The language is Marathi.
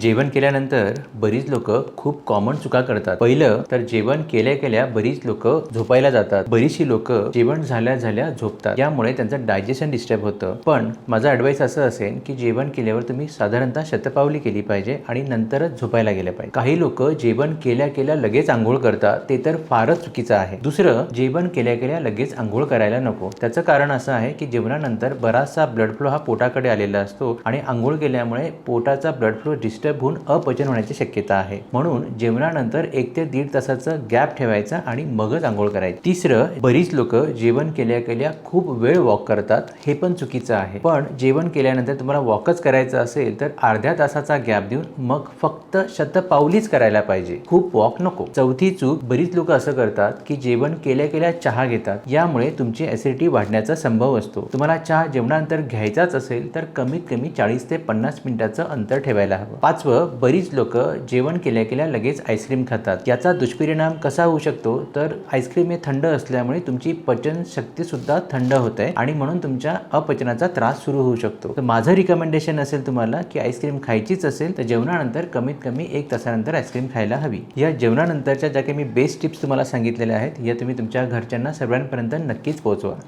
जेवण केल्यानंतर बरीच लोक खूप कॉमन चुका करतात. पहिलं तर जेवण केल्या केल्या बरीच लोक झोपायला जातात. बरीचशी लोक जेवण झाल्या झाल्या झोपतात. त्यामुळे त्यांचं डायजेशन डिस्टर्ब होतं. पण माझा ॲडवाईस असं असेल की जेवण केल्यावर तुम्ही साधारणतः शतपावली केली पाहिजे आणि नंतरच झोपायला गेलं पाहिजे. काही लोक जेवण केल्या केल्या लगेच आंघोळ करतात. ते तर फारच चुकीचं आहे. दुसरं जेवण केल्या केल्या लगेच आंघोळ करायला नको. त्याचं कारण असं आहे की जेवणानंतर बराचसा ब्लड फ्लो हा पोटाकडे आलेला असतो आणि आंघोळ केल्यामुळे पोटाचा ब्लड फ्लो डिस्टर्ब होऊन अपचन होण्याची शक्यता आहे. म्हणून जेवणानंतर एक ते दीड तासाचं गॅप ठेवायचा आणि मगच आंघोळ करायची. तिसरं बरीच लोक जेवण केल्या केल्या खूप वेळ वॉक करतात हे पण चुकीचं आहे. पण जेवण केल्यानंतर तुम्हाला वॉकच करायचं असेल तर अर्ध्या तासाचा गॅप देऊन मग फक्त शतपावलीच करायला पाहिजे. खूप वॉक नको. चौथी चूक बरीच लोक असं करतात की जेवण केल्या केल्या चहा घेतात. यामुळे तुमची ऍसिडिटी वाढण्याचा संभव असतो. तुम्हाला चहा जेवणानंतर घ्यायचाच असेल तर कमीत कमी चाळीस ते पन्नास मिनिटाचं अंतर ठेवायला हवं. पाचवं बरीच लोक जेवण केल्या केल्या लगेच आईस्क्रीम खातात. याचा दुष्परिणाम कसा होऊ शकतो? तर आईस्क्रीम हे थंड असल्यामुळे तुमची पचन शक्ती सुद्धा थंड होते आणि म्हणून तुमच्या अपचनाचा त्रास सुरू होऊ शकतो. तर माझं रिकमेंडेशन असेल तुम्हाला की आईस्क्रीम खायचीच असेल तर जेवणानंतर कमीत कमी एक तासानंतर आईस्क्रीम खायला हवी. या जेवणानंतरच्या ज्या काही मी बेस्ट टिप्स तुम्हाला सांगितलेल्या आहेत या तुम्ही तुमच्या घरच्यांना सर्वांपर्यंत नक्कीच पोहोचवा.